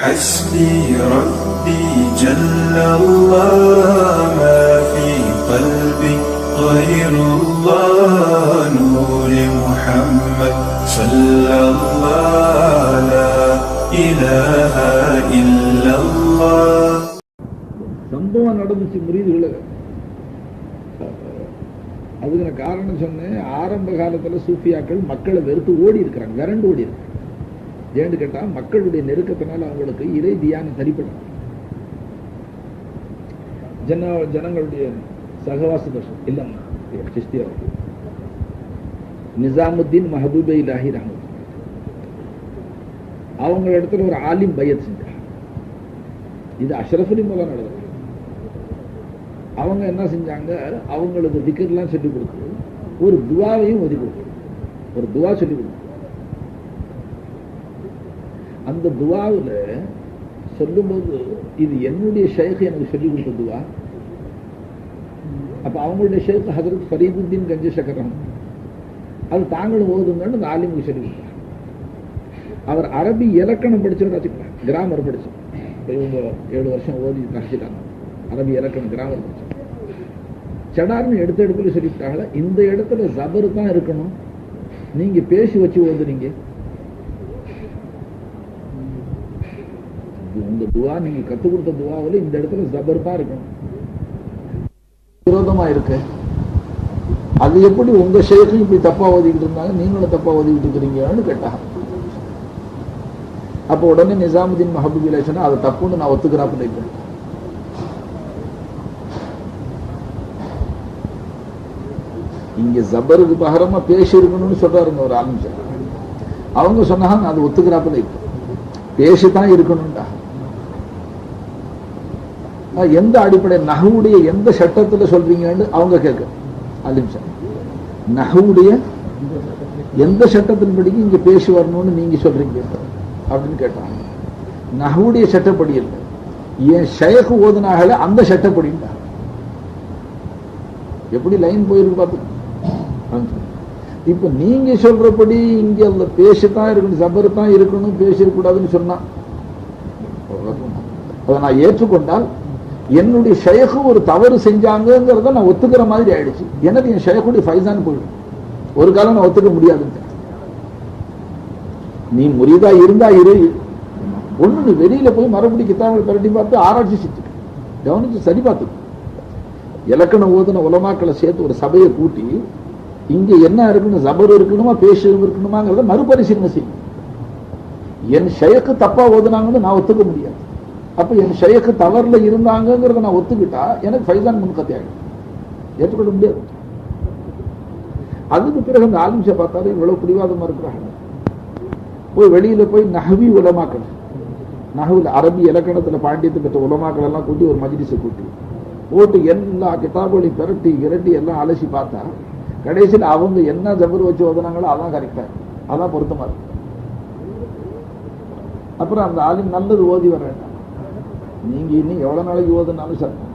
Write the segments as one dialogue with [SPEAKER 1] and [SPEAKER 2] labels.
[SPEAKER 1] حسبي ربي جل الله ما في قلبي غير الله نور محمد صلى الله لا إله إلا الله
[SPEAKER 2] சம்பவம் நடந்துச்சு முறியதுல அதுக்கு நான் காரணம் சொன்னேன் ஆரம்ப காலத்துல சூஃபியாக்கள் மக்களை வெறுத்து ஓடி இருக்கிறாங்க விரண்டு ஓடி இருக்காங்க ஏன்னு கேட்டா மக்களுடைய நெருக்கத்தினால அவங்களுக்கு இறை தியானம் சரிப்படும். ஜன ஜனங்களுடைய சகவாச தோஷம் இல்லைம்மா சிஸ்தியா நிசாமுத்தீன் மஹபூபே இலாஹி ரஹமத். அவங்க இடத்துல ஒரு ஆலிம் பையத் செஞ்சாங்க. இது அஷ்ரஃபுலி மூலம் நடந்தது. அவங்க என்ன செஞ்சாங்க? அவங்களுக்கு திக்கர்லாம் சொல்லிக் கொடுத்து ஒரு துவாவையும் ஒதுக்கி கொடுத்து ஒரு துவா சொல்லிக் கொடுத்து. அந்த துவாவில் சொல்லும்போது இது என்னுடைய ஷேக் எனக்கு சொல்லிக் கொடுத்த துவா. அப்ப அவங்களுடைய ஷேக் ஹசரத் ஃபரீதுத்தீன் கஞ்சசக்கரம் அது தாங்களும் ஓதுங்கன்னு அந்த ஆலிமுக்கு சொல்லி கொடுத்தாங்க. அவர் அரபி இலக்கணம் படிச்சுன்னு வச்சுக்கலாம் கிராமர் படிச்சு இவங்க ஏழு வருஷம் ஓதி கழிச்சிட்டாங்க அரபி இலக்கணம் கிராமர் படிச்சு சடார்னு எடுத்த இடத்துல சொல்லிவிட்டாங்களே இந்த இடத்துல ஜபரு தான் இருக்கணும். நீங்க பேசி வச்சு ஓதுனீங்க. இந்த துவா நீங்க கத்து கொடுத்த துவாவில் இந்த இடத்துல ஜபர் இருக்கும். இருக்கணும் விரோதமா இருக்கு. அது எப்படி உங்க ஷேக்கும் இப்படி தப்பா ஓதிக்கிட்டு இருந்தாங்க? நீங்களும் தப்பா ஓதிக்கிட்டு இருக்கிறீங்கன்னு கேட்டாங்க அப்போ உடனே நிசாமுதீன் மஹபூபிலா சொன்னா அதை தப்புன்னு நான் ஒத்துக்கிறாப்புல இப்போ இங்க ஜபருக்கு பகரமா பேசி இருக்கணும்னு சொல்றாருங்க ஒரு ஆரம்பிச்சார் அவங்க சொன்னாங்க அது அதை ஒத்துக்கிறாப்புல இப்போ பேசித்தான் இருக்கணும்டா. எந்த அடிப்படை நகவுடைய எந்த சட்டத்துல சொல்றீங்கன்னு அவங்க கேட்க. ஆரம்பிச்சாங்க நகவுடைய எந்த சட்டத்தின் படிக்கும் இங்க பேசி வரணும்னு நீங்க சொல்றீங்க அப்படின்னு கேட்டாங்க. நகவுடைய சட்டப்படி இல்லை. என் ஷேக் ஓதுனாகல அந்த சட்டப்படிண்டா எப்படி லைன் போயிருக்கு பார்த்து இப்ப நீங்க சொல்றபடி இங்க அந்த பேசித்தான் இருக்கணும் ஜபர் தான் இருக்கணும் பேசிடக்கூடாதுன்னு சொன்னா. அதை நான் ஏற்றுக்கொண்டால் என்னுடைய ஷேகு ஒரு தவறு செஞ்சாங்கிறத நான் ஒத்துக்கிற மாதிரி ஆயிடுச்சு. எனக்கு என் ஷேகுடைய ஃபைசான் போயிடும். ஒரு காலம் நான் ஒத்துக்க முடியாதுன்னு நீ முறிதா இருந்தா இரு. ஒண்ணு நீ வெளியில போய் மறுபடியும் கித்தாபை பரட்டி பார்த்து ஆராய்ச்சி செஞ்சு. கவனிச்சு சரி பார்த்து. இலக்கண ஓதுன உலமாக்களை சேர்த்து ஒரு சபையை கூட்டி இங்க என்ன இருக்கணும் ஜபர் இருக்கணுமா பேசு இருக்கணுமாங்கிறத மறுபரிசீலனை செய்யும். என் ஷேக்கு தப்பா ஓதுனாங்கன்னு நான் ஒத்துக்க முடியாது. அப்ப என் ஷயக்கு தவறுல இருந்தாங்கிறத நான் ஒத்துக்கிட்டா எனக்கு ஃபைசான் முன்கத்தி ஆகிடும் ஏற்றுக்கொள்ள முடியாது. அதுக்கு பிறகு அந்த ஆலிம்ஷை பார்த்தாலே இவ்வளவு பிடிவாதமாக இருக்கிறாங்க. போய் வெளியில போய் நகவி உலமாக்கள் நகவில் அரபி இலக்கணத்துல பாண்டியத்து பெற்ற உலமாக்கள் எல்லாம் கூட்டி ஒரு மஜ்லிஸை கூட்டி போட்டு எல்லா கிதாபுகளையும் பெரட்டி இரட்டி எல்லாம் அலசி பார்த்தா கடைசியில் அவங்க என்ன ஜபர் வச்சு ஓதுனாங்களோ அதான் கரெக்டா. அதான் பொருத்தமா இருக்கு. அப்புறம் அந்த ஆலிம் நல்லது ஓதி வர வேண்டாம் நீங்க இன்னும் எவ்வளவு நாளைக்கு ஓதுனாலும் சார்.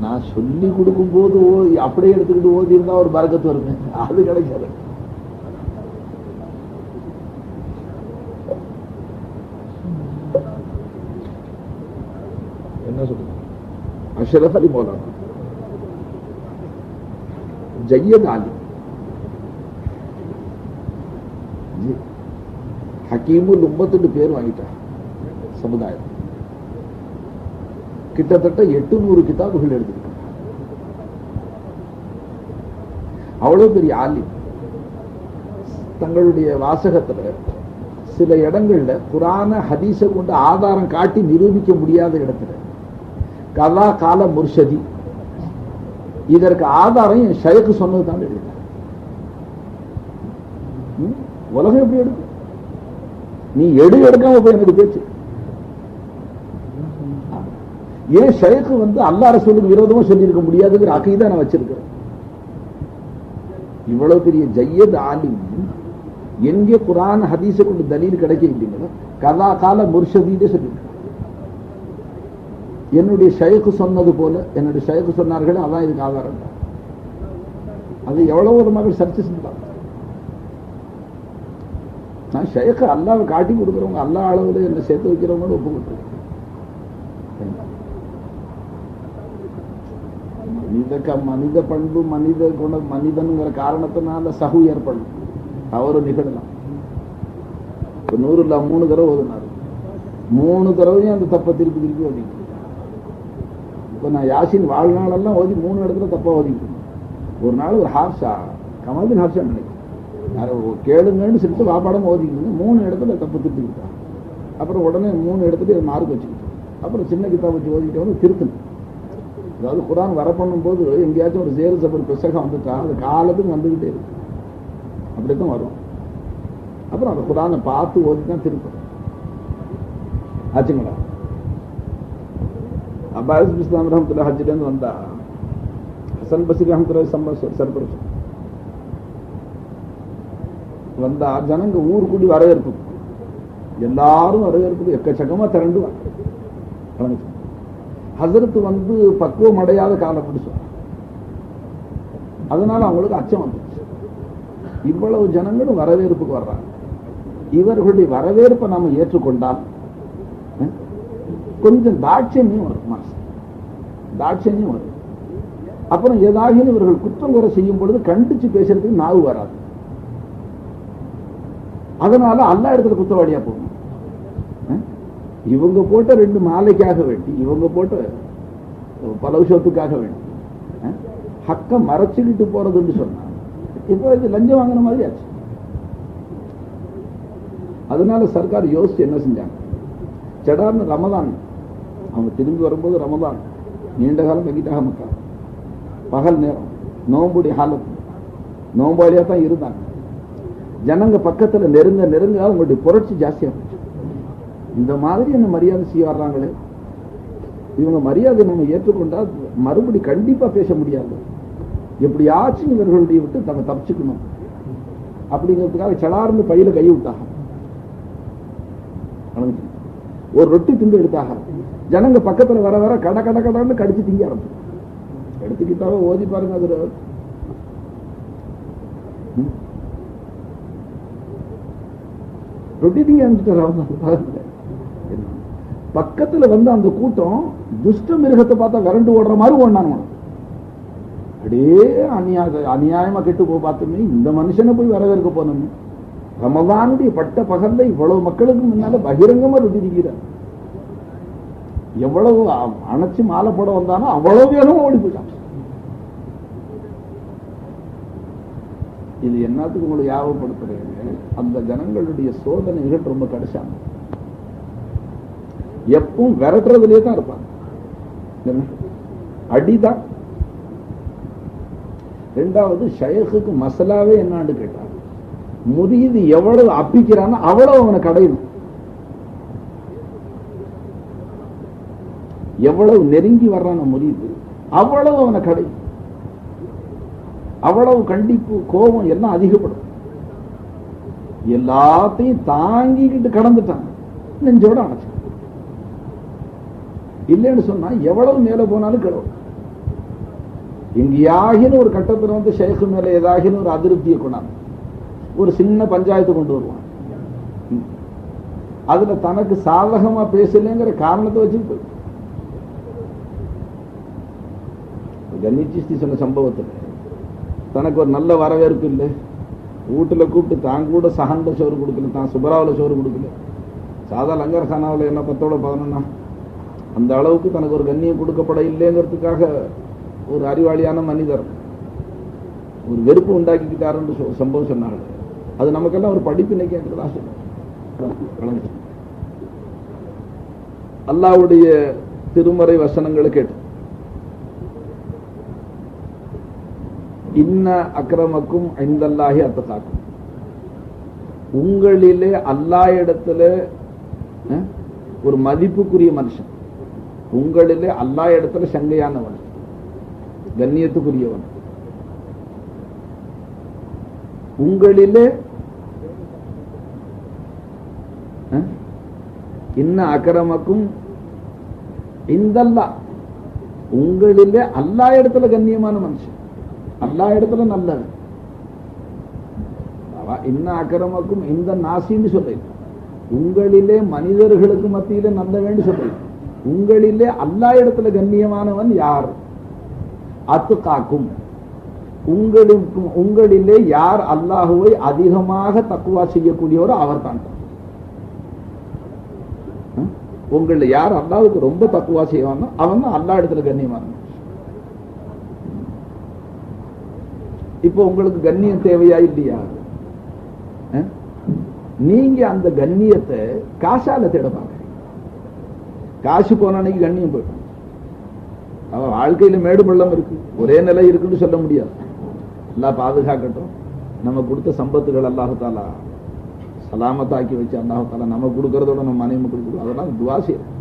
[SPEAKER 2] நான் சொல்லி கொடுக்கும் போது ஓ- அப்படியே எடுத்துக்கிட்டு ஓதி இருந்தா ஒரு பறக்கத்து வருங்க அது கிடைக்காது. என்ன சொல்லுங்க அஷ்ரஃப் அலி மௌலானா. ஜையத் ஆலி ஜி. ஹக்கீமுல் உம்மத்துன்னு பேர் வாங்கிட்டார். சமுதாயம். கிட்டத்தட்ட எட்டுநூறு கிதாபுகள் எழுதியிருக்காங்க அவ்வளவு பெரிய ஆலி தங்களுடைய வாசகத்துல சில இடங்கள்ல குரான ஹதீச கொண்டு ஆதாரம் காட்டி நிரூபிக்க முடியாத இடத்துல கலா கால முர்ஷதி. இதற்கு ஆதாரம் என் ஷயக்கு சொன்னது தான் எழுதினார் உலகம் எப்படி எடுக்கும்? நீ எடு எடுக்காம போய் எனக்கு பேச்சு. ஏன் ஷேக்கு வந்து அல்லா ரசூலுக்கு விரோதமா சொல்லியிருக்க முடியாதுங்கிற அகைதான் நான் வச்சிருக்கிறேன். இவ்வளவு பெரிய ஜையத் ஆலிம் எங்கே குரான் ஹதீஸ கொண்டு தலீல் கிடைக்க இல்லைங்களோ? கலா கால முர்ஷதீதே சொல்லியிருக்க என்னுடைய ஷயக்கு சொன்னது போல என்னுடைய ஷேக்கு சொன்னார்கள் அதான் இதுக்கு ஆதாரம். அது எவ்வளவு ஒரு மகள் சர்ச்சை செஞ்சாங்க நான் ஷேக்கு அல்லாவை காட்டி கொடுக்குறவங்க அல்லா அளவுல என்ன சேர்த்து வைக்கிறவங்க ஒப்புக்கிட்டு மனித க- மனித பண்பு மனித குண மனிதனுங்கிற காரணத்தினால சகு ஏற்படும் தவறு நிகழலாம் இப்போ நூறுல மூணு தடவை ஓதுனாரு மூணு தடவையும் அந்த தப்பை திருப்பி திருப்பி ஓதிக்கிட்டு இப்ப நான் யாசின் வாழ்நாளெல்லாம் ஓதி மூணு இடத்துல தப்பா ஓதிக்கிட்டு ஒரு நாள் ஒரு ஹார்ஷா கமல்தின் ஹார்ஷா நினைக்கிறேன் யாரோ கேளுங்கன்னு சொல்லிட்டு வாபாடம் ஓதிக்கிட்டு மூணு இடத்துல தப்பு திருத்திக்கிட்டான் அப்புறம் உடனே மூணு இடத்துல மார்க் வச்சுக்கிட்டோம் அப்புறம் சின்ன கிதாப் வச்சு ஓதிக்கிட்டவங்க வந்து திருத்தணும் அதாவது குரான் வர பண்ணும்போது எங்கேயாச்சும் ஒரு சேரு சபர் புஸ்தகம் வந்துட்டா அது காலத்துக்கு வந்துகிட்டே இருக்கு. அப்படித்தான் வரும். அப்புறம் அந்த குரானை பார்த்து ஓதி தான் திருப்பம் ஆச்சுங்களா? அப்பாஸ் இஸ்லாம் ரஹமத்துல்லா ஹஜ்லேருந்து வந்தா ஹசன் பசீர் ரஹமத்துல்லா சம்ப சர்பரசம் வந்தா ஜனங்க ஊர் கூடி வரவேற்பு எல்லாரும் வரவேற்புக்கு எக்கச்சக்கமா திரண்டு வாங்க ஹசரத்து வந்து பக்குவம் அடையாத காலம் பிடிச்சோம் அதனால அவங்களுக்கு அச்சம் வந்துச்சு. இவ்வளவு ஜனங்களும் வரவேற்புக்கு வர்றாங்க. இவர்களுடைய வரவேற்பை நாம ஏற்றுக்கொண்டால் கொஞ்சம் தாட்சியமும் வரும் மனசு தாட்சியமும் வரும். அப்புறம் ஏதாவது இவர்கள் குற்றம் குறை செய்யும் பொழுது கண்டிச்சு பேசுறதுக்கு நாவு வராது. அதனால அல்லா இடத்துல குற்றவாளியா போகணும் இவங்க போட்ட ரெண்டு மாலைக்காக வேண்டி இவங்க போட்ட பலவுஷத்துக்காக வேண்டி அஹ்? ஹக்க மறைச்சுக்கிட்டு போறதுன்னு சொன்னாங்க இப்போ இது லஞ்சம் வாங்கின மாதிரி ஆச்சு. அதனால சர்க்கார் யோசிச்சு என்ன செஞ்சாங்க? செடார்னு ரமதான் அவங்க திரும்பி வரும்போது ரமதான் நீண்ட காலம் தங்கிட்டாக மக்கா. பகல் நேரம் நோம்புடைய ஹாலத் நோம்பாளியாக தான் இருந்தாங்க. ஜனங்க பக்கத்துல நெருங்க நெருங்க அவங்களுடைய புரட்சி ஜாஸ்தியா இந்த மாதிரி என்ன மரியாதை செய்ய வர்றாங்களே இவங்க மரியாதை நம்ம ஏற்றுக்கொண்டா மறுபடி கண்டிப்பா பேச முடியாது. எப்படியாச்சும் இவர்களுடைய விட்டு தங்க தப்பிச்சுக்கணும். அப்படிங்கிறதுக்காக செலார்ந்து பையில கை விட்டாங்க. ஒரு ரொட்டி திண்டு எடுத்தாக ஜனங்க பக்கத்துல வர வர கட கட கடன்னு கடிச்சு திங்க ஆரம்பிச்சு எடுத்துக்கிட்டாவே ஓதி பாருங்க அது ரொட்டி திங்க ஆரம்பிச்சிட்டாரு அவங்க அந்த பக்கத்துல. என்ன? பக்கத்துல வந்து அந்த கூட்டம் துஷ்ட மிருகத்தை பார்த்தா விரண்டு ஓடுற மாதிரி ஓடினாங்க அப்படியே அநியாய அநியாயமா கெட்டு போய் பார்த்தோமே இந்த மனுஷனை போய் வரவேற்க போனோமே. ரமதானுடைய பட்ட பகல்ல இவ்வளவு மக்களுக்கு முன்னால பகிரங்கமா ரொட்டி எவ்வளவு அணைச்சு மாலை போட வந்தானோ அவ்வளவு வேகமா ஓடி போயிட்டான். இது என்னத்துக்கு உங்களுக்கு ஞாபகப்படுத்துறேன் அந்த ஜனங்களுடைய சோதனைகள் ரொம்ப கடைசாங்க எப்பவும் விரட்டுறதுலயே தான் இருப்பாங்க. என்ன? அடிதான். ரெண்டாவது ஷயகுக்கு மசாலாவே என்னான்னு கேட்டாங்க முறியது எவ்வளவு அப்பிக்கிறான்னு அவ்வளவு அவனை கடையணும். எவ்வளவு நெருங்கி வர்றான முறியுது அவ்வளவு அவனை கடை. அவ்வளவு கண்டிப்பு கோபம் எல்லாம் அதிகப்படும். எல்லாத்தையும் தாங்கிக்கிட்டு கடந்துட்டாங்க நெஞ்சோட அணைச்சு இல்லைன்னு சொன்னா எவ்வளவு மேல போனாலும் கிடவும் எங்கேயாகின ஒரு கட்டத்தில் வந்து ஷேக்கு மேல ஏதாகின ஒரு அதிருப்தியை கொண்டாந்து ஒரு சின்ன பஞ்சாயத்து கொண்டு வருவான். அதுல தனக்கு சாதகமா பேசலைங்கிற காரணத்தை வச்சு கன்னிச்சிஸ்தி சொன்ன சம்பவத்துல தனக்கு ஒரு நல்ல வரவேற்பு இல்லை. வீட்டுல கூப்பிட்டு தான் கூட சகண்ட சோறு கொடுக்கல தான் சுபராவில் சோறு கொடுக்கல. சாதா லங்கர் சானாவில் என்ன பத்தோட பதினொன்னா? அந்த அளவுக்கு தனக்கு ஒரு கண்ணியம் கொடுக்கப்பட இல்லைங்கிறதுக்காக ஒரு அறிவாளியான மனிதர் ஒரு வெறுப்பு உண்டாக்கிக்கிட்டாருன்னு என்று சம்பவம் சொன்னார்கள் அது நமக்கெல்லாம் ஒரு படிப்பினை கேட்கிறதா சொல்லுங்க அல்லாவுடைய திருமறை வசனங்களை கேட்டு இன்ன அக்கிரமக்கும் ஐந்தல்லாகி அத்தத்தாக்கும் உங்களிலே அல்லா இடத்துல ஒரு மதிப்புக்குரிய மனுஷன். உங்களிலே அல்லா இடத்துல சங்கையானவன். கண்ணியத்துக்குரியவன். உங்களிலே இன்ன அக்கிரமக்கும் இந்தல்லா உங்களிலே அல்லா இடத்துல கண்ணியமான மனுஷன். அல்லா இடத்துல நல்லவன். இன்ன அக்கிரமக்கும் இந்த நாசின்னு சொல்றேன். உங்களிலே மனிதர்களுக்கு மத்தியிலே நல்லவேன்னு சொல்றேன். உங்களிலே அல்லா இடத்துல கண்ணியமானவன் யார்? அத்துக்காக்கும். உங்களுக்கு உங்களிலே யார் அல்லாஹுவை அதிகமாக தக்குவா செய்யக்கூடியவரோ அவர் தான் உங்களில் யார் அல்லாவுக்கு ரொம்ப தக்குவா செய்வானோ அவன் தான் அல்லா இடத்துல கண்ணியமான இப்போ உங்களுக்கு கண்ணியம் தேவையா இல்லையா? நீங்க அந்த கண்ணியத்தை காசால தேட காசு போன அன்னைக்கு கண்ணியம் போயிடும் அவன் வாழ்க்கையில மேடு பள்ளம் இருக்கு ஒரே நிலை இருக்குன்னு சொல்ல முடியாது எல்லாம் பாதுகாக்கட்டும் நம்ம கொடுத்த சம்பத்துகள் அல்லாஹாலா சலாமத்தாக்கி வச்சு அல்லாஹாலா நம்ம கொடுக்கறதோட நம்ம மனைவி கொடுக்குறோம் அதெல்லாம் துவா செய்யணும்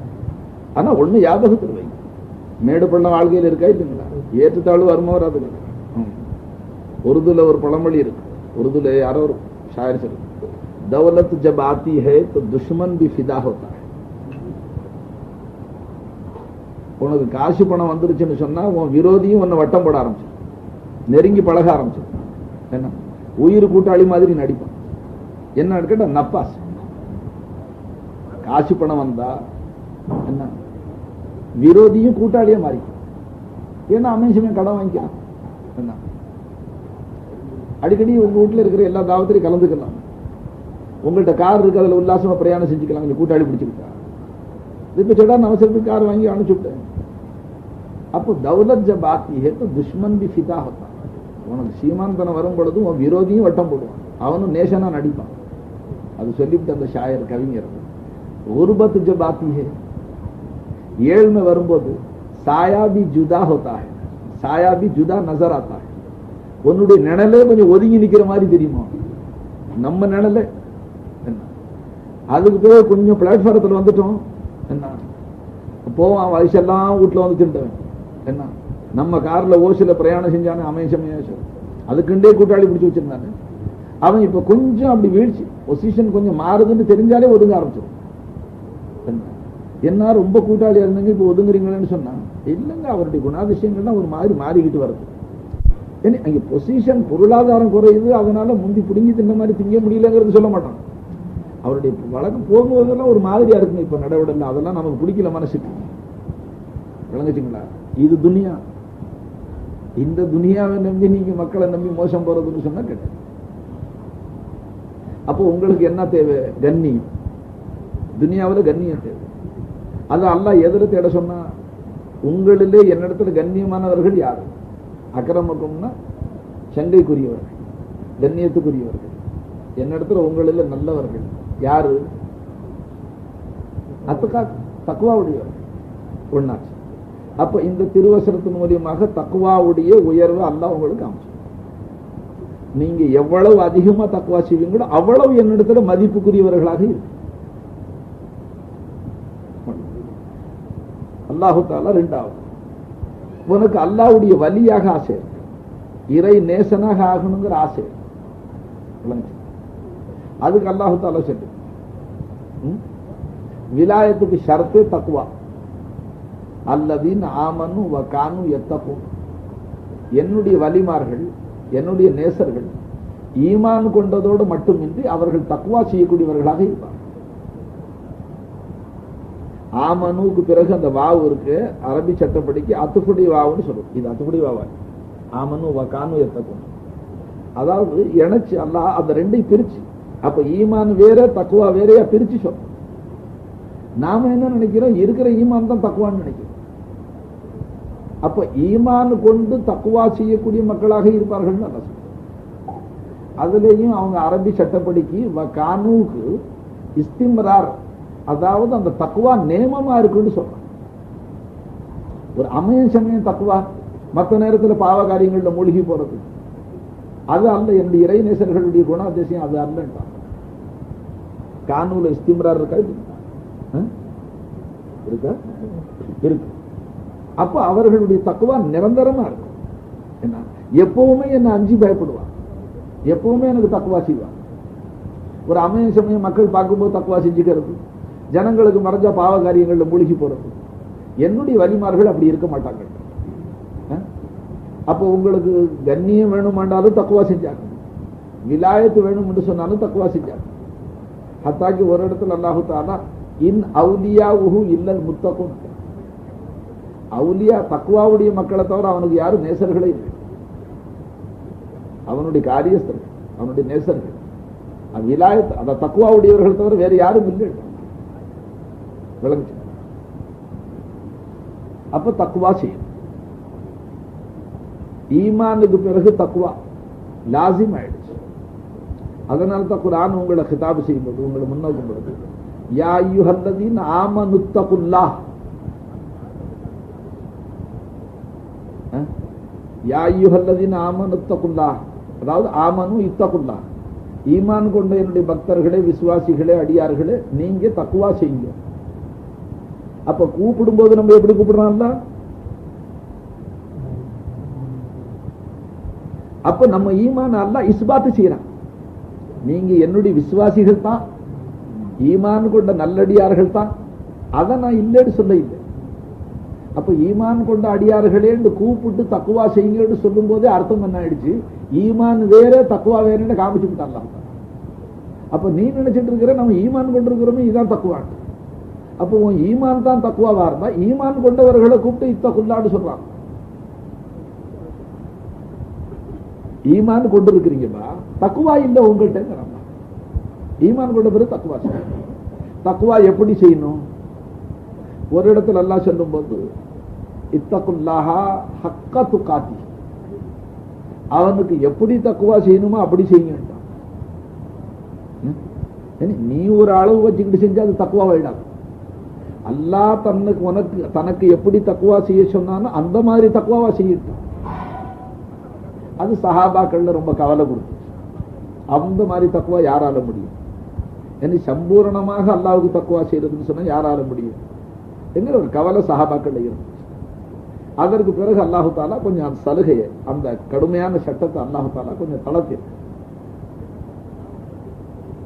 [SPEAKER 2] ஆனா ஒண்ணு ஞாபகத்தில் வைங்க மேடு பள்ளம் வாழ்க்கையில் இருக்கா இல்லைங்களா ஏற்றுத்தாழ்வு வருமா வராது உருதுல ஒரு பழமொழி இருக்கு உருதுல யாரோ ஒரு ஷாயர் சொல்லு दौलत जब आती है तो दुश्मन भी फिदा होता உனக்கு காசு பணம் வந்துருச்சுன்னு சொன்னா உன் விரோதியும் உன்னை வட்டம் போட ஆரம்பிச்சு நெருங்கி பழக ஆரம்பிச்சு என்ன? உயிர் கூட்டாளி மாதிரி நடிப்பான். என்ன கேட்ட நப்பாஸ். காசு பணம் வந்தா என்ன? விரோதியும் கூட்டாளியே மாறி ஏன்னா அமைச்சமே கடன் வாங்கிக்கலாம் என்ன? அடிக்கடி உங்க வீட்டில் இருக்கிற எல்லா தாவத்திலையும் கலந்துக்கலாம். உங்கள்கிட்ட கார் இருக்கு அதுல உல்லாசமா பிரயாணம் செஞ்சுக்கலாம். கொஞ்சம் கூட்டாளி பிடிச்சிருக்கா. இப்ப நான் அவசரத்துக்கு கார் வாங்கி அனுப்பிச்சுட்டேன் அப்போ தௌலத் ஜப் ஆத்தி ஹேட்டு துஷ்மன் பி ஃபிதா ஹொத்தான் உனக்கு சீமான்தனம் வரும் பொழுது உன் விரோதியும் வட்டம் போடுவான். அவனும் நேஷனா நடிப்பான். அது சொல்லிவிட்டு அந்த ஷாயர் கவிஞர். ஒரு பத்து ஜப் ஆத்தி ஹே. ஏழ்மை வரும்போது சாயா பி ஜுதா ஹோத்தா ஹே. சாயா பி ஜுதா நசர் ஆத்தா ஹே. உன்னுடைய நிழலே கொஞ்சம் ஒதுங்கி நிற்கிற மாதிரி தெரியுமா? நம்ம நிழலே. என்ன? அதுக்கு போய் கொஞ்சம் பிளாட்ஃபாரத்தில் வந்துட்டோம். என்ன? போவான் வயசெல்லாம் வீட்டில் வந்து தின்ட்டவன் என்ன? நம்ம கார்ல ஓசில பிரயாணம் செஞ்சானே அமைய அதுக்குண்டே கூட்டாளி பிடிச்சி வச்சிருந்தாங்க அவன் இப்ப கொஞ்சம் அப்படி வீழ்ச்சி பொசிஷன் கொஞ்சம் மாறுதுன்னு தெரிஞ்சாலே ஒதுங்க ஆரம்பிச்சிடும் என்ன? ரொம்ப கூட்டாளியா இருந்தீங்க இப்ப ஒதுங்குறீங்களேன்னு சொன்னா இல்லைங்க அவருடைய குணாதிசயங்கள்லாம் ஒரு மாதிரி மாறிக்கிட்டு வருது. ஏன்னா அங்க பொசிஷன் பொருளாதாரம் குறையுது அதனால முந்தி பிடுங்கி தின்ன மாதிரி திங்க முடியலங்கிறது சொல்ல மாட்டான். அவருடைய வழக்கு போகும்போதெல்லாம் ஒரு மாதிரியா இருக்குங்க இப்ப நடவடிக்கை. அதெல்லாம் நமக்கு பிடிக்கல மனசுக்கு. விளங்குச்சிங்களா இது துனியா. இந்த துனியாவை நம்பி நீங்க மக்களை நம்பி மோசம் போறதுன்னு சொன்னா கேட்டேன். அப்போ உங்களுக்கு என்ன தேவை? கண்ணியம். துனியாவில் கண்ணியம் தேவை. அது அல்லாஹ் எதிர தேட சொன்னா உங்களிலே என்னிடத்துல கண்ணியமானவர்கள் யாரு? அக்கிரமக்கம்னா சங்கைக்குரியவர்கள் கண்ணியத்துக்குரியவர்கள். என்னிடத்துல உங்களில் நல்லவர்கள் யாரு? அத்துக்கா தக்குவாவுடையவர்கள் ஒன்னாச்சு அப்ப இந்த திருவசனத்தின் மூலியமாக தக்குவாவுடைய உயர்வு அல்லாஹ் உங்களுக்கு அமைச்சு நீங்க எவ்வளவு அதிகமா தக்குவா செய்வீங்களோ அவ்வளவு என்னிடத்துல மதிப்புக்குரியவர்களாக இருக்கு அல்லாஹு தாலா ரெண்டாவது. உனக்கு அல்லாவுடைய வலியாக ஆசை இருக்கு. இறை நேசனாக ஆகணுங்கிற ஆசை இருக்கு. அதுக்கு அல்லாஹு தாலா சொல்லு விலாயத்துக்கு ஷர்த்தே தக்குவா அல்லதின் ஆமனு வ கானு எத்தக்கும் என்னுடைய வலிமார்கள் என்னுடைய நேசர்கள் ஈமான் கொண்டதோடு மட்டுமின்றி அவர்கள் தக்குவா செய்யக்கூடியவர்களாக இருப்பார்கள். ஆமனுக்கு பிறகு அந்த வாவு இருக்கு அரபி சட்டப்படிக்கு அத்துக்குடி வாவுன்னு சொல்லும். இது அத்துக்குடி வாவா. ஆமனு வகானு எத்தக்கும் அதாவது இணைச்சு அல்லாஹ் அந்த ரெண்டையும் பிரிச்சு. அப்ப ஈமான் வேற தக்குவா வேறையா பிரிச்சு சொல்லும். நாம என்ன நினைக்கிறோம்? இருக்கிற ஈமான் தான் தக்குவான்னு நினைக்கிறோம். அப்ப ஈமான் கொண்டு தக்குவா செய்யக்கூடிய மக்களாக இருப்பார்கள் அதுலேயும் அவங்க அரபி சட்டப்படிக்கு கானூக்கு இஸ்திம்ரார் அதாவது அந்த தக்குவா நேமமா இருக்குன்னு சொல்றாங்க. ஒரு அமைய சமயம் தக்குவா மற்ற நேரத்துல பாவ காரியங்கள்ல மூழ்கி போறது. அது அல்ல என்னுடைய இறைநேசர்களுடைய குணாதிசயம் அது அல்லன்றான் கானூல இஸ்திம்ரார் இருக்கா? இருக்கா? இருக்கு. அப்ப அவர்களுடைய தக்குவா நிரந்தரமா இருக்கும். என்ன? எப்பவுமே என்ன அஞ்சு பயப்படுவான் எப்பவுமே எனக்கு தக்குவா செய்வான் ஒரு அமைய சமயம் மக்கள் பார்க்கும்போது தக்குவா செஞ்சுக்கிறது. ஜனங்களுக்கு மறைஞ்ச பாவ காரியங்கள்ல மூழ்கி போறது. என்னுடைய வலிமார்கள் அப்படி இருக்க மாட்டாங்க. அப்போ உங்களுக்கு கண்ணியம் வேணுமாண்டாலும் தக்குவா செஞ்சாங்க. விலாயத்து வேணும் என்று சொன்னாலும் தக்குவா செஞ்சாங்க. ஹத்தாக்கி ஒரு இடத்துல அல்லாஹு தானா இன் அவுதியா உஹு இல்லல் முத்தக்கும் அவுலியா தக்குவாவுடைய மக்களை தவிர அவனுக்கு யாரும் நேசர்களே இல்லை. அவனுடைய காரியஸ்தர்கள் அவனுடைய நேசர்கள். அது விலாயத் அந்த தக்குவாவுடையவர்கள் தவிர வேற யாரும் இல்லை. விளங்குச்சு. அப்ப தக்குவா செய்யும். ஈமானுக்கு பிறகு தக்குவா லாசிம் ஆயிடுச்சு. அதனால தான் குரான் உங்களை கிதாபு செய்யும்போது உங்களை முன்னோக்கும் பொழுது யா யுஹல்லதீன் ஆமனுத்தகுல்லா. யாயுஹல்லதின் ஆமன் ஆமனுத்தகுல்லா அதாவது ஆமனு இத்தகுல்லா ஈமான் கொண்ட என்னுடைய பக்தர்களே விசுவாசிகளே அடியார்களே நீங்க தக்குவா செய்யுங்க அப்ப கூப்பிடும் போது நம்ம எப்படி கூப்பிடுறோம்ல அப்ப நம்ம ஈமான் அல்லாஹ் இஸ்பாத்து செய்யறான் நீங்க என்னுடைய விசுவாசிகள் தான் ஈமான் கொண்ட நல்லடியார்கள் தான் அதை நான் இல்லைன்னு சொல்ல இல்லை அப்ப ஈமான் கொண்ட அடியார்களேன்னு கூப்பிட்டு தக்குவா செய்யுங்கன்னு சொல்லும் போதே அர்த்தம் என்ன ஆயிடுச்சு? ஈமான் வேற தக்குவா வேறன்னு காமிச்சு விட்டாங்க அப்ப நீ நினைச்சிட்டு இருக்கிற நம்ம ஈமான் கொண்டிருக்கிறோமே இதுதான் தக்குவான் அப்போ உன் ஈமான் தான் தக்குவாவா இருந்தா ஈமான் கொண்டவர்களை கூப்பிட்டு இத்தகுல்லான்னு சொல்றாங்க. ஈமான் கொண்டு இருக்கிறீங்கப்பா தக்குவா இல்லை உங்கள்கிட்ட ஈமான் கொண்ட பிறகு தக்குவா செய்யணும். தக்குவா எப்படி செய்யணும்? ஒரு இடத்துல எல்லாம் சொல்லும் போது இத்தகுல்லாஹா ஹக்க துக்காத்தி. அவனுக்கு எப்படி தக்குவா செய்யணுமோ அப்படி செய்யுங்க நீ ஒரு அளவு வச்சுக்கிட்டு செஞ்சா அது தக்குவா வைடாது அல்லாஹ் தன்னுக்கு உனக்கு தனக்கு எப்படி தக்குவா செய்ய சொன்னானோ அந்த மாதிரி தக்குவாவா செய்யட்டும் அது சஹாபாக்கள்ல ரொம்ப கவலை கொடுத்து. அந்த மாதிரி தக்குவா யாரால முடியும்? என்ன சம்பூரணமாக அல்லாவுக்கு தக்குவா செய்யறதுன்னு சொன்னா யாரால முடியும்? என்கிற ஒரு கவலை சகாபாக்கள் இருந்துச்சு. அதற்கு பிறகு அல்லாஹு தாலா கொஞ்சம் அந்த சலுகையை அந்த கடுமையான சட்டத்தை அல்லாஹு தாலா கொஞ்சம் தளர்த்தி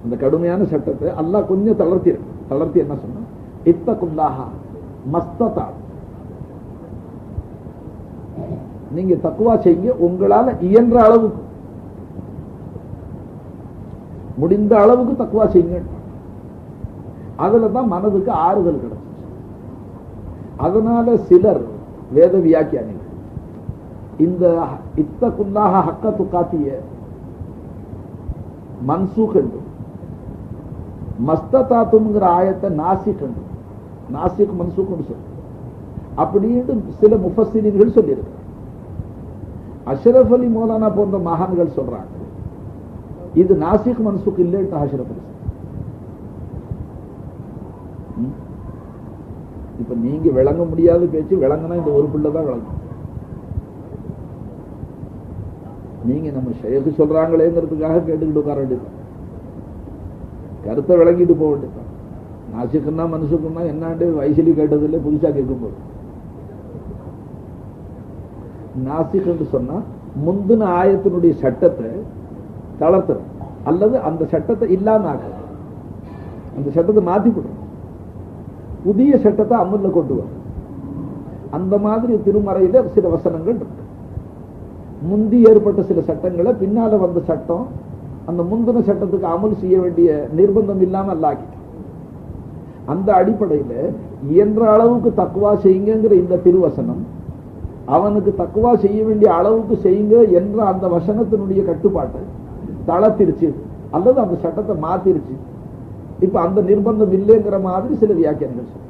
[SPEAKER 2] அந்த கடுமையான சட்டத்தை அல்லாஹ் கொஞ்சம் தளர்த்தி தளர்த்தி என்ன சொன்னா இத்தகுல்லாஹா மஸ்ததா. நீங்க தக்குவா செய்யுங்க உங்களால இயன்ற அளவுக்கு. முடிந்த அளவுக்கு தக்குவா செய்யுங்க. அதுல தான் மனதுக்கு ஆறுதல் கிடைக்கும் அதனால சிலர் வேத வியாக்கியானிகள். இந்த இத்தகுல்லாக ஹக்க துக்காத்திய மன்சூக் என்று மஸ்ததாத்துங்கிற ஆயத்தை நாசிக் என்று நாசிக் மன்சூக்னு சொல்லு அப்படின்னு சில முஃபசிரியர்கள் சொல்லியிருக்கிறார் அஷ்ரஃப் அலி மௌலானா போன்ற மகான்கள் சொல்றாங்க. இது நாசிக் மன்சூக் இல்லைட்டு அஷ்ரஃப் அலி இப்ப நீங்க விளங்க முடியாத பேச்சு விளங்கினா இந்த ஒரு பிள்ளை தான் விளங்கும். நீங்க நம்ம ஷேகு சொல்றாங்களேங்கிறதுக்காக கேட்டுக்கிட்டு உட்கார வேண்டியது கருத்தை விளங்கிட்டு போக வேண்டியது நாசிக்குன்னா மனுஷுக்குன்னா என்னாண்டு வயசுலி கேட்டதில்லை புதுசா கேட்கும் போது நாசிக் என்று சொன்னா முந்தின ஆயத்தினுடைய சட்டத்தை தளர்த்துறது அல்லது அந்த சட்டத்தை இல்லாம ஆக்குறது அந்த சட்டத்தை மாத்தி விடுறது புதிய சட்டத்தை அமல்ல கொண்டு வரும். அந்த மாதிரி திருமறையில சில வசனங்கள் இருக்கு. முந்தி ஏற்பட்ட சில சட்டங்களை பின்னால வந்த சட்டம் அந்த முந்தின சட்டத்துக்கு அமல் செய்ய வேண்டிய நிர்பந்தம் இல்லாம அல்லாக்கி அந்த அடிப்படையில இயன்ற அளவுக்கு தக்குவா செய்யுங்கிற இந்த திருவசனம் அவனுக்கு தக்குவா செய்ய வேண்டிய அளவுக்கு செய்யுங்க என்ற அந்த வசனத்தினுடைய கட்டுப்பாட்டை தளர்த்திருச்சு. அல்லது அந்த சட்டத்தை மாத்திருச்சு. இப்ப அந்த நிர்பந்தம் இல்லைங்கிற மாதிரி சில வியாக்கியானங்கள் சொல்ல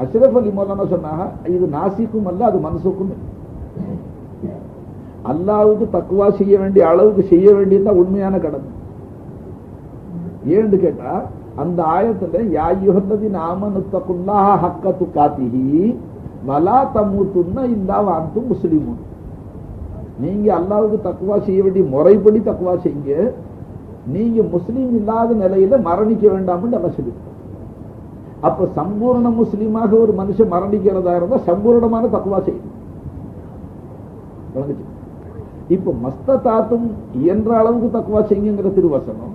[SPEAKER 2] அஷ்ரஃப் அலி மௌலானா சொன்னாங்க இது நாசிக்கும் அல்ல அது மனசுக்கும் அல்லாவுக்கு தக்குவா செய்ய வேண்டிய அளவுக்கு செய்ய வேண்டியதுதான் உண்மையான கடமை. ஏன்னு கேட்டா அந்த ஆயத்துல யாயுகல்லதி நாமனுத்தகுல்லாஹ ஹக்கத்து காத்திகி வலா தமுத்துன்ன இல்லா அந்த முஸ்லிமுன். நீங்க அல்லாவுக்கு தக்குவா செய்ய வேண்டிய முறைப்படி தக்குவா செய்யுங்க நீங்க முஸ்லீம் இல்லாத நிலையில மரணிக்க வேண்டாம்னு அல்ல அப்ப சம்பூர்ண முஸ்லீமாக ஒரு மனுஷன் மரணிக்கிறதா இருந்தா சம்பூர்ணமான தக்குவா செய்யும். இப்ப மஸ்த தாத்தும் இயன்ற அளவுக்கு தக்குவா செய்யுங்கிற திருவசனம்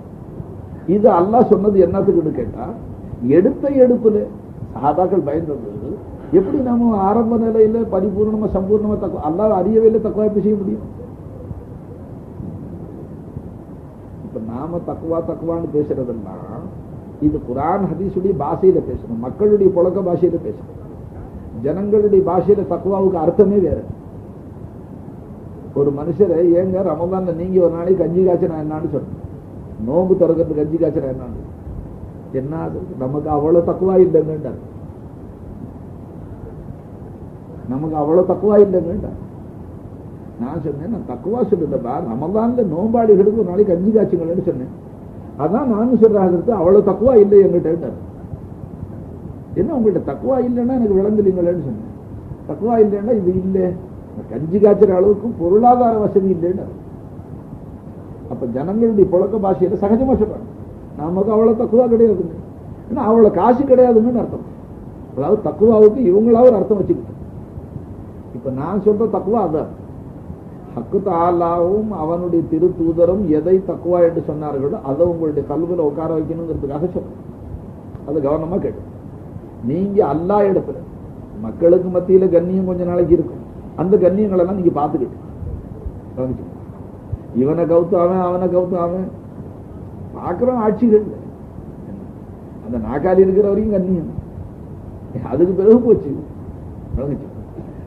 [SPEAKER 2] இது அல்லாஹ் சொன்னது என்னத்துக்குன்னு கேட்டா எடுத்த எடுப்புல சாதாக்கள் பயந்தது எப்படி நம்ம ஆரம்ப நிலையில பரிபூர்ணமா சம்பூர்ணமா தக்குவா அல்லாஹ் அறியவே இல்லை தக்குவா எப்படி செய்ய முடியும்? நாம தக்குவா தக்குவான்னு பேசுறதெல்லாம் இது குரான் ஹதீஸுடைய பாஷையில பேசணும் மக்களுடைய புழக்க பாஷையில பேசணும். ஜனங்களுடைய பாஷையில தக்குவாவுக்கு அர்த்தமே வேற. ஒரு மனுஷரை ஏங்க ரமதான்ல நீங்க ஒரு நாளைக்கு கஞ்சி காய்ச்சனா என்னான்னு சொன்னேன் நோம்பு திறக்கிறது கஞ்சி காய்ச்சனா என்னான்னு என்ன நமக்கு அவ்வளவு தக்குவா இல்லைங்கன்றார். நமக்கு அவ்வளவு தக்குவா இல்லைங்கன்றார். நான் சொன்னேன் நான் தக்குவா சொல்லுதப்பா. நோம்பாடி எடுக்க ஒரு நாளைக்கு கஞ்சி காய்ச்சுங்களேன்னு சொன்னேன். அதான் நானும் சொல்றாங்க அவ்வளவு தக்குவா இல்லை எங்கிட்ட என்ன உங்கள்கிட்ட தக்குவா இல்லைன்னா எனக்கு விளங்குலீங்களேன்னு சொன்னேன். தக்குவா இல்லைன்னா இது இல்லை. கஞ்சி காய்ச்சற அளவுக்கு பொருளாதார வசதி இல்லைன்னு அப்ப ஜனங்களுடைய புழக்க பாஷையில சகஜமா சொல்றாங்க. நமக்கு அவ்வளவு தக்குவா கிடையாதுங்க. ஏன்னா அவ்வளவு காசு கிடையாதுன்னு அர்த்தம். அதாவது தக்குவாவுக்கு இவங்களாவது அர்த்தம் வச்சுக்கிட்டு இப்ப நான் சொல்ற தக்குவா அதான். ஹக்கு தாலாவும் அவனுடைய திரு தூதரும் எதை தக்குவா என்று சொன்னார்களோ அதை உங்களுடைய கல்வியில் உட்கார வைக்கணுங்கிறதுக்காக சொல்றேன். அது கவனமா கேட்டு நீங்க அல்லா இடத்துல மக்களுக்கு மத்தியில கண்ணியம் கொஞ்ச நாளைக்கு இருக்கும். அந்த கண்ணியங்கள் எல்லாம் நீங்க பார்த்துக்கிட்டு கவனிச்சு இவனை கவுத்து அவன் அவனை கவுத்து அவன் பார்க்கிறோம் ஆட்சிகள். அந்த நாக்காளி இருக்கிற வரைக்கும் கண்ணியம். அதுக்கு பிறகு போச்சு. கவனிச்சு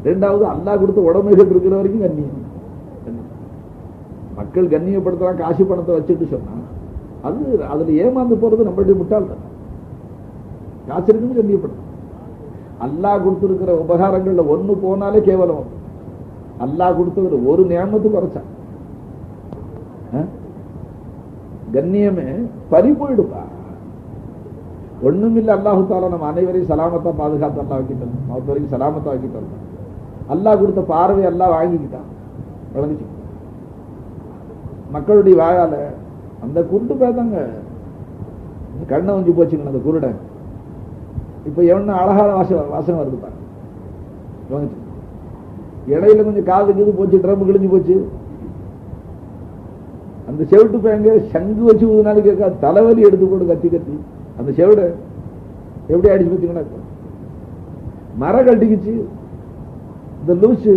[SPEAKER 2] ரெண்டாவது அல்லா கொடுத்த உடம்பு இருக்கிற வரைக்கும் கண்ணியம். மக்கள் கண்ணியப்படுத்தலாம் காசு பணத்தை வச்சுட்டு சொன்னா அது அதுல ஏமாந்து போறது நம்மளுடைய முட்டாள்தான் காசு இருக்குன்னு கண்ணியப்படுத்தும் அல்லாஹ் கொடுத்துருக்கிற உபகாரங்கள்ல ஒண்ணு போனாலே கேவலம் அல்லாஹ் கொடுத்தது ஒரு நியமத்து குறைச்சா. கண்ணியமே பறி போயிடுப்பா ஒண்ணுமில்ல அல்லாஹு தாலா நம்ம அனைவரையும் சலாமத்தா பாதுகாத்து அல்லா வைக்கிட்டோம் மௌத்த வரைக்கும் சலாமத்தா வைக்கிட்டோம் அல்லாஹ் கொடுத்த பார்வை எல்லாம் வாங்கிக்கிட்டான். வழங்கிச்சு. மக்களுடைய வாயால அந்த குருட்டு பேதாங்க. கண்ணை வஞ்சி போச்சுங்க அந்த குருடை. இப்ப எவன அழகான வாசம் வாசனை வருது பாருங்க இடையில கொஞ்சம் காது கீது போச்சு ட்ரம்பு கிழிஞ்சு போச்சு. அந்த செவிட்டு பேங்க சங்கு வச்சு ஊதுனாலும் கேட்கா தலைவலி எடுத்து போட்டு கத்தி கத்தி. அந்த செவிட எப்படி அடிச்சு பார்த்தீங்கன்னா மரம் கட்டிக்குச்சு இந்த லூசு.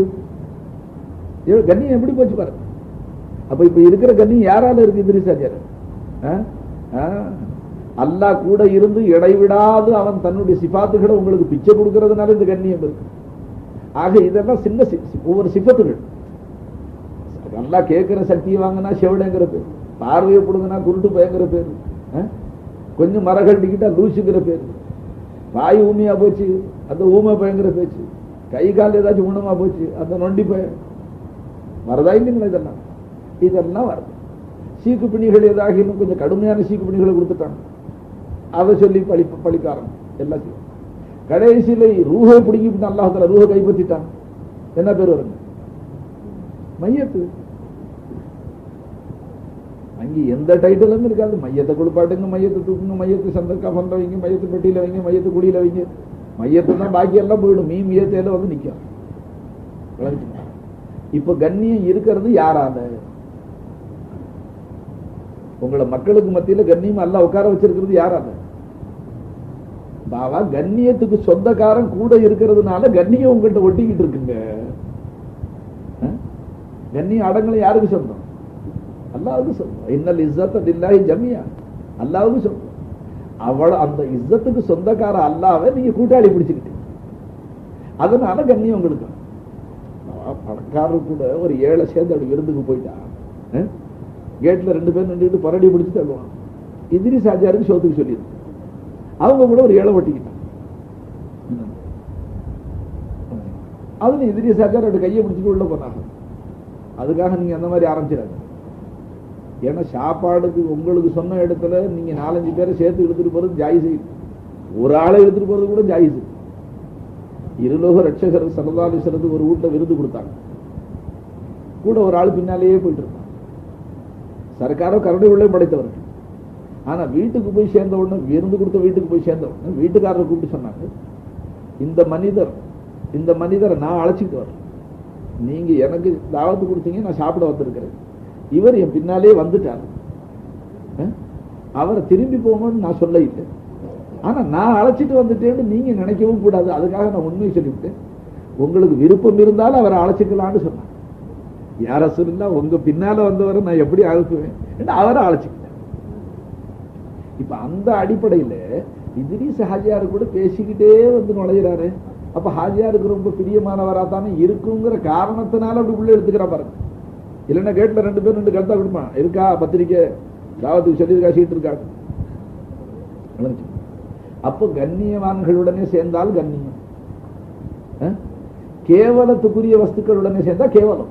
[SPEAKER 2] கண்ணியம் எப்படி போச்சு பாருங்க அப்ப இப்ப இருக்கிற கண்ணியம் யாரால இருக்கு இந்திரிசாச்சார அல்லா கூட இருந்து இடைவிடாது அவன் தன்னுடைய சிபாத்துகளை உங்களுக்கு பிச்சை கொடுக்கறதுனால இந்த கண்ணியம் இருக்கு ஆக இதெல்லாம் சின்ன ஒவ்வொரு சிபத்துகள். நல்லா கேட்கிற சக்தியை வாங்கினா செவிடங்கிற பேர் பார்வையை கொடுங்கன்னா குருட்டு பயங்கிற பேர். கொஞ்சம் மரகட்டிக்கிட்டா லூசுங்கிற பேர். வாய் ஊமையா போச்சு அந்த ஊமை பயங்கிற பேச்சு. கை கால் ஏதாச்சும் ஊனமா போச்சு அந்த நொண்டி பயம் வரதா இல்லைங்களா இதெல்லாம்? இதெல்லாம் வருது. சீக்கு பிணிகள் ஏதாக இன்னும் கொஞ்சம் கடுமையான சீக்கு பிணிகளை கொடுத்துட்டாங்க. அதை சொல்லி பழி பழிக்காரன் எல்லாத்தையும் கடைசியில ரூஹை பிடிங்கிட்டு அல்லாஹால ரூஹை கைப்பற்றிட்டான். என்ன பேர் வருங்க? மையத்து. அங்கே எந்த டைட்டிலும் இருக்காது? மையத்தை குளிப்பாட்டுங்க மையத்தை தூக்குங்க மையத்தை சந்தர்க்கா பண்ற வைங்க மையத்து பெட்டியில் வைங்க மையத்து குடியில் வைங்க. மையத்து தான் பாக்கி எல்லாம் போயிடும் மீ மையத்தையில வந்து நிக்கும். இப்ப கண்ணியம் இருக்கிறது யாராவது உங்களை மக்களுக்கு மத்தியில கண்ணியம் அல்ல உட்கார வச்சிருக்கிறது யாரால பாவா கண்ணியத்துக்கு சொந்தக்காரன் கூட இருக்கிறதுனால கண்ணியம் உங்கள்கிட்ட ஒட்டிக்கிட்டு இருக்குங்க. கண்ணியம் அடங்கலை யாருக்கு சொந்தம்? அல்லாவுக்கு சொந்தம். இன்னல் இஸ்ஸத் இல்லாஹி ஜமியா அல்லாவுக்கு சொந்தம். அவள் அந்த இஸ்ஸத்துக்கு சொந்தக்கார அல்லாவை நீங்க கூட்டாளி பிடிச்சுக்கிட்டீங்க அதனால கண்ணியம் உங்களுக்கு. பணக்காரர் கூட ஒரு ஏழை சேர்ந்து அப்படி விருந்துக்கு போயிட்டா. கேட்ல ரெண்டு பேர் நின்றுட்டு பரடி பிடிச்சி தள்ளுவான் இதிரி சாஜாருக்கு சோத்துக்கு சொல்லியிருக்கு. அவங்க கூட ஒரு ஏழை ஒட்டிக்கிட்டான் அதுல எதிரிய சாச்சார் கையை பிடிச்சிட்டு உள்ள போனாங்க. அதுக்காக நீங்க அந்த மாதிரி ஆரம்பிச்சிடாங்க ஏன்னா சாப்பாடுக்கு உங்களுக்கு சொன்ன இடத்துல நீங்க நாலஞ்சு பேரை சேர்த்து எடுத்துட்டு போறது ஜாயிசு. ஒரு ஆளை எடுத்துட்டு போறது கூட ஜாயிசு. இருலோக ரட்சகர் சரதாலீஸ்வரத்துக்கு ஒரு வீட்டுல விருது கொடுத்தாங்க. கூட ஒரு ஆள் பின்னாலேயே போயிட்டு இருக்கும் சர்க்காரோ கருணை உள்ளே படைத்தவர்கள் ஆனால் வீட்டுக்கு போய் சேர்ந்த உடனே விருந்து கொடுத்த வீட்டுக்கு போய் சேர்ந்த உடனே வீட்டுக்காரர் கூப்பிட்டு சொன்னாங்க இந்த மனிதர் இந்த மனிதரை நான் அழைச்சிட்டு வரேன். நீங்கள் எனக்கு தாவத்து கொடுத்தீங்க நான் சாப்பிட வந்திருக்கிறேன். இவர் என் பின்னாலே வந்துட்டார். அவரை திரும்பி போங்கன்னு நான் சொல்ல இல்லை ஆனால் நான் அழைச்சிட்டு வந்துட்டேன்னு நீங்கள் நினைக்கவும் கூடாது. அதுக்காக நான் உண்மையை சொல்லிவிட்டேன். உங்களுக்கு விருப்பம் இருந்தாலும் அவரை அழைச்சிக்கலான்னு சொன்னாங்க. யார சொல்லா உங்க பின்னால வந்தவரை நான் எப்படி அழைப்புவேன் அவரை அழைச்சிக்கிட்டேன் இப்ப அந்த அடிப்படையில இதிரி ஹாஜியாரு கூட பேசிக்கிட்டே வந்து நுழையிறாரு. அப்ப ஹாஜியாருக்கு ரொம்ப பிரியமானவரா தானே இருக்குங்கிற காரணத்தினால அப்படி உள்ள எடுத்துக்கிறா பாருங்க. இல்லைன்னா கேட்ல ரெண்டு பேரும் ரெண்டு கருத்தா கொடுப்பான். இருக்கா பத்திரிக்கை? தாவத்துக்கு சொல்லியிருக்கா சீட்டு இருக்காங்க அப்போ கண்ணியவான்களுடனே சேர்ந்தால் கண்ணியம். கேவலத்துக்குரிய வஸ்துக்களுடனே சேர்ந்தா கேவலம்.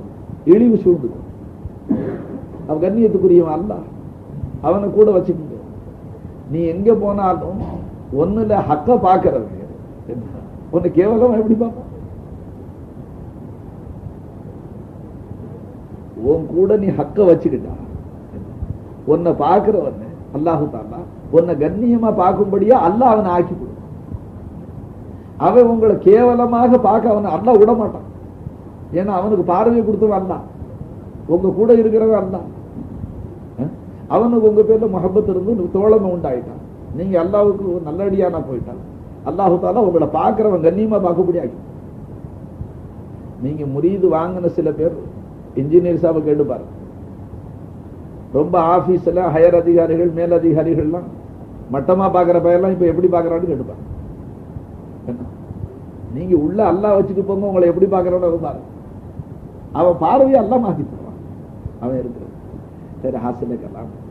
[SPEAKER 2] இழிவு சூழ்ந்து. அவன் கண்ணியத்துக்குரியவன் அல்ல. அவனை கூட வச்சுக்கோங்க. நீ எங்க போனாலும் ஒண்ணுல ஹக்க பாக்குறவங்க உன்னை கேவலம் எப்படி பார்ப்பான்? உன் கூட நீ ஹக்க வச்சுக்கிட்டா. உன்னை பார்க்கிறவன் அல்லாஹு தாலா உன்னை கண்ணியமா பார்க்கும்படியா அல்லாஹ் அவனை ஆக்கி கொடுக்கும் அவன் உங்களை கேவலமாக பார்க்க அவனை அல்ல விட மாட்டான் ஏன்னா அவனுக்கு பார்வையை கொடுத்தவன் வந்தான் உங்க கூட இருக்கிறவன் வந்தான் அவனுக்கு உங்க பேர்ல முகப்பத் இருந்து தோழமை உண்டாயிட்டான். நீங்க அல்லாவுக்கு நல்லடியானா போயிட்டான். அல்லாஹு தாலா உங்களை பார்க்கிறவன் கண்ணியமா பார்க்கக்கூடிய நீங்க முறியது வாங்கின சில பேர் இன்ஜினியர் சாப கேட்டுப்பாரு ரொம்ப ஆபீஸ்ல ஹையர் அதிகாரிகள் மேல் அதிகாரிகள்லாம் மட்டமா பாக்குற பையெல்லாம் இப்ப எப்படி பாக்குறான்னு கேட்டுப்பாரு நீங்க உள்ள அல்லா வச்சுட்டு போங்க உங்களை எப்படி பாக்குறோன்னு இருந்தாரு அவன் பார்வையை எல்லாம் மாத்தி போடுவான் அவன் இருக்கிறது. சரி ஹாசில கலாம்